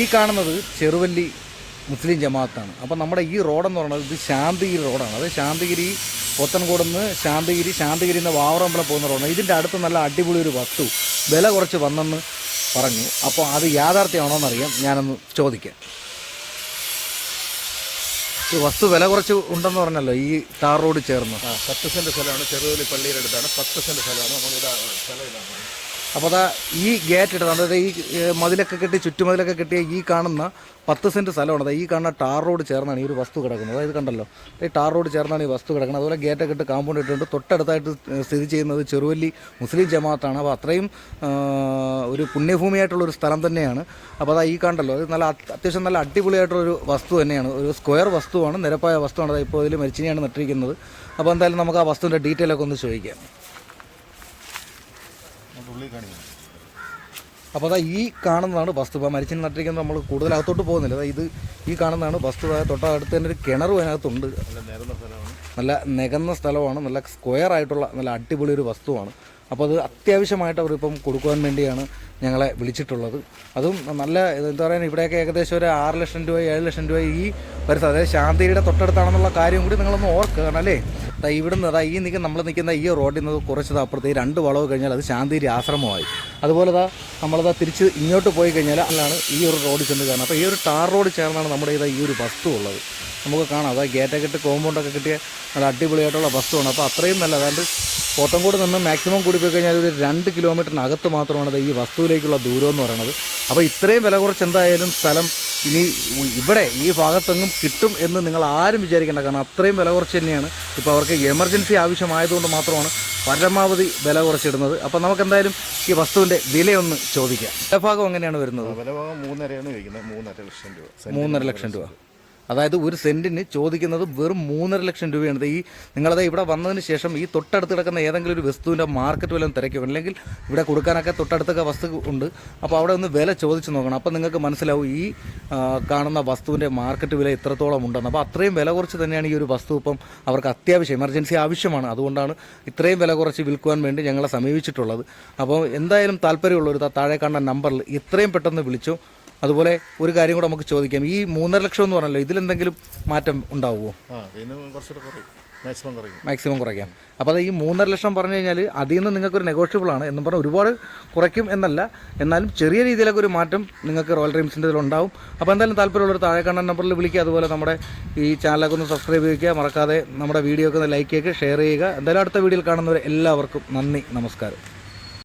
ഈ കാണുന്നത് ചെറുവല്ലി മുസ്ലിം ജമാഅത്താണ്. അപ്പോൾ നമ്മുടെ ഈ റോഡെന്ന് പറയുന്നത് ഇത് ശാന്തിഗിരി റോഡാണ്. അത് ശാന്തിഗിരി പൊത്തൻകോട് നിന്ന് ശാന്തിഗിരി ശാന്തിഗിരി നിന്ന് വാവറമ്പലം പോകുന്ന റോഡാണ്. ഇതിന്റെ അടുത്ത് നല്ല അടിപൊളി ഒരു വസ്തു വില കുറച്ച് വന്നെന്ന് പറഞ്ഞു. അപ്പോൾ അത് യാഥാർത്ഥ്യമാണോ എന്നറിയാം ഞാനൊന്ന് ചോദിക്കാം. ഈ വസ്തു വില കുറച്ച് ഉണ്ടെന്ന് പറഞ്ഞല്ലോ ഈ ടാർ റോഡ് ചേർന്ന്. പത്ത് സെന്റ് സ്ഥലമാണ്. ചെറുതലി പള്ളിയുടെ അടുത്താണ്. പത്ത് സെന്റ് സ്ഥലമാണ്. നമ്മൾ ഇതാ സ്ഥലം ഇതാണ് അപ്പോൾ അതാ ഈ ഗേറ്റ് ഇട്ടത് അതായത് ഈ മതിലൊക്കെ കെട്ടി ചുറ്റുമതിലൊക്കെ കെട്ടിയ ഈ കാണുന്ന പത്ത് സെന്റ് സ്ഥലമാണ്. അതായത് ഈ കാണുന്ന ടാർ റോഡ് ചേർന്നാണ് ഈ ഒരു വസ്തു കിടക്കുന്നത്. അതായത് കണ്ടല്ലോ ഈ ടാർ റോഡ് ചേർന്നാണ് ഈ വസ്തു കിടക്കുന്നത്. അതുപോലെ ഗേറ്റൊക്കെ ഇട്ട് കാമ്പൗണ്ട് ഇട്ടിട്ടുണ്ട്. തൊട്ടടുത്തായിട്ട് സ്ഥിതി ചെയ്യുന്നത് ചെറുവല്ലി മുസ്ലിം ജമാഅത്താണ്. അപ്പോൾ അത്രയും ഒരു പുണ്യഭൂമിയായിട്ടുള്ള ഒരു സ്ഥലം തന്നെയാണ്. അപ്പോൾ അതാ ഈ കണ്ടല്ലോ അത് നല്ല അത് അത്യാവശ്യം നല്ല അടിപൊളിയായിട്ടുള്ളൊരു വസ്തു തന്നെയാണ്. ഒരു സ്ക്വയർ വസ്തുവാണ് നിരപ്പായ വസ്തുവാണ്. അതായത് ഇപ്പോൾ ഇതിൽ മരിച്ചിനെയാണ് നട്ടിരിക്കുന്നത്. അപ്പോൾ എന്തായാലും നമുക്ക് ആ വസ്തുവിന്റെ ഡീറ്റെയിലൊക്കെ ഒന്ന് ചോദിക്കാം. ഉള്ളിൽ കാണിക്കുന്നത്. അപ്പോൾ അതാ ഈ കാണുന്നതാണ് വസ്തു ഇപ്പോൾ മരിച്ചിന് നട്ടിരിക്കുന്നത് നമ്മൾ കൂടുതൽ അകത്തോട്ട് പോകുന്നില്ല. അതാ ഇത് ഈ കാണുന്നതാണ് വസ്തു അതായത് തൊട്ടടുത്ത് തന്നെ ഒരു കിണറും അതിനകത്തുണ്ട്. നല്ല നേരുന്ന സ്ഥലമാണ്. നല്ല നികന്ന സ്ഥലമാണ്. നല്ല സ്ക്വയർ ആയിട്ടുള്ള നല്ല അടിപൊളി ഒരു വസ്തുവാണ്. അപ്പോൾ അത് അത്യാവശ്യമായിട്ട് അവരിപ്പം കൊടുക്കുവാൻ വേണ്ടിയാണ് ഞങ്ങളെ വിളിച്ചിട്ടുള്ളത്. അതും നല്ല എന്താ പറയുക ഇവിടെയൊക്കെ ഏകദേശം ഒരു ആറ് ലക്ഷം രൂപ ഏഴ് ലക്ഷം രൂപ ഈ പരിസരം അതായത് ശാന്തിയുടെ തൊട്ടടുത്താണെന്നുള്ള കാര്യം കൂടി നിങ്ങളൊന്ന് ഓർക്കുക കാരണം അല്ലേ അതാ ഇവിടുന്ന് അതാ ഈ നിൽക്കുന്ന നമ്മൾ നിൽക്കുന്ന ഈ റോഡിൽ നിന്ന് കുറച്ചത് അപ്പുറത്ത് ഈ രണ്ട് വളവ് കഴിഞ്ഞാൽ അത് ശാന്തിരി ആശ്രമമായി. അതുപോലെ ദാ നമ്മളതാ തിരിച്ച് ഇങ്ങോട്ട് പോയി കഴിഞ്ഞാൽ അല്ലാണ് ഈ ഒരു റോഡ് ചെന്ന് കാരണം അപ്പോൾ ഈ ഒരു ടാർ റോഡ് ചേർന്നാണ് നമ്മുടെ ഇതാ ഈ ഒരു വസ്തു ഉള്ളത്. നമുക്ക് കാണാം അതാ ഗേറ്റൊക്കെ ഇട്ട് കോമ്പൗണ്ടൊക്കെ കിട്ടിയ നല്ല അടിപൊളിയായിട്ടുള്ള വസ്തുവാണ്. അപ്പോൾ അത്രയും നല്ല അതായത് പോത്തൻകോട് നിന്ന് മാക്സിമം കൂടി പോയി കഴിഞ്ഞാൽ ഒരു രണ്ട് കിലോമീറ്ററിനകത്ത് മാത്രമാണ് ഈ വസ്തുവിലേക്കുള്ള ദൂരം എന്ന് പറയുന്നത് അപ്പോൾ ഇത്രയും വില കുറച്ച് എന്തായാലും സ്ഥലം ഇനി ഇവിടെ ഈ ഭാഗത്തെങ്ങും കിട്ടും എന്ന് നിങ്ങൾ ആരും വിചാരിക്കേണ്ട. കാരണം അത്രയും വില കുറച്ച് തന്നെയാണ്. ഇപ്പോൾ അവർക്ക് എമർജൻസി ആവശ്യമായതുകൊണ്ട് മാത്രമാണ് പരമാവധി വില കുറച്ചിടുന്നത്. അപ്പോൾ നമുക്ക് എന്തായാലും ഈ വസ്തുവിന്റെ വിലയൊന്ന് ചോദിക്കാം. വിലഭാഗം എങ്ങനെയാണ് വരുന്നത്? വിലഭാഗം മൂന്നരയാണ് ചോദിക്കുന്നത്. മൂന്നര ലക്ഷം രൂപ. മൂന്നര ലക്ഷം രൂപ. അതായത് ഒരു സെന്റിന് ചോദിക്കുന്നത് വെറും മൂന്നര ലക്ഷം രൂപയാണ്. ഈ നിങ്ങളത് ഇവിടെ വന്നതിന് ശേഷം ഈ തൊട്ടടുത്ത് കിടക്കുന്ന ഏതെങ്കിലും ഒരു വസ്തുവിന്റെ മാർക്കറ്റ് വില തിരക്കും അല്ലെങ്കിൽ ഇവിടെ കൊടുക്കാനൊക്കെ തൊട്ടടുത്തൊക്കെ വസ്തു ഉണ്ട്. അപ്പോൾ അവിടെ ഒന്ന് വില ചോദിച്ച് നോക്കണം. അപ്പോൾ നിങ്ങൾക്ക് മനസ്സിലാവും ഈ കാണുന്ന വസ്തുവിന്റെ മാർക്കറ്റ് വില എത്രത്തോളം ഉണ്ടെന്ന്. അപ്പോൾ അത്രയും വില കുറച്ച് തന്നെയാണ് ഈ ഒരു വസ്തു ഇപ്പം അവർക്ക് അത്യാവശ്യം എമർജൻസി ആവശ്യമാണ്. അതുകൊണ്ടാണ് ഇത്രയും വില കുറച്ച് വിൽക്കുവാൻ വേണ്ടി ഞങ്ങളെ സമീപിച്ചിട്ടുള്ളത്. അപ്പോൾ എന്തായാലും താല്പര്യമുള്ളവർ ദാ താഴെ കാണുന്ന നമ്പറിൽ ഇത്രയും പെട്ടെന്ന് വിളിച്ചു. അതുപോലെ ഒരു കാര്യം കൂടെ നമുക്ക് ചോദിക്കാം. ഈ മൂന്നര ലക്ഷം എന്ന് പറഞ്ഞല്ലോ ഇതിലെന്തെങ്കിലും മാറ്റം ഉണ്ടാവുമോ മാക്സിമം കുറയും. മാക്സിമം കുറയ്ക്കാം. അപ്പോൾ അത് ഈ മൂന്നര ലക്ഷം പറഞ്ഞു കഴിഞ്ഞാൽ അതിൽ നിന്ന് നിങ്ങൾക്കൊരു നെഗോഷ്യബിൾ ആണ് എന്ന് പറഞ്ഞാൽ ഒരുപാട് കുറയ്ക്കും എന്നല്ല. എന്നാലും ചെറിയ രീതിയിലൊക്കെ ഒരു മാറ്റം നിങ്ങൾക്ക് റോയൽ ഡ്രീംസിന്റെ ഉണ്ടാവും. അപ്പോൾ എന്തായാലും താല്പര്യമുള്ളൊരു താഴെ കാണുന്ന നമ്പറിൽ വിളിക്കുക. അതുപോലെ നമ്മുടെ ഈ ചാനലൊക്കെ ഒന്ന് സബ്സ്ക്രൈബ് ചെയ്യുക. മറക്കാതെ നമ്മുടെ വീഡിയോ ഒക്കെ ഒന്ന് ലൈക്ക് ചെയ്യുക ഷെയർ ചെയ്യുക. എന്തായാലും അടുത്ത വീഡിയോയിൽ കാണുന്നവരെ എല്ലാവർക്കും നന്ദി നമസ്കാരം.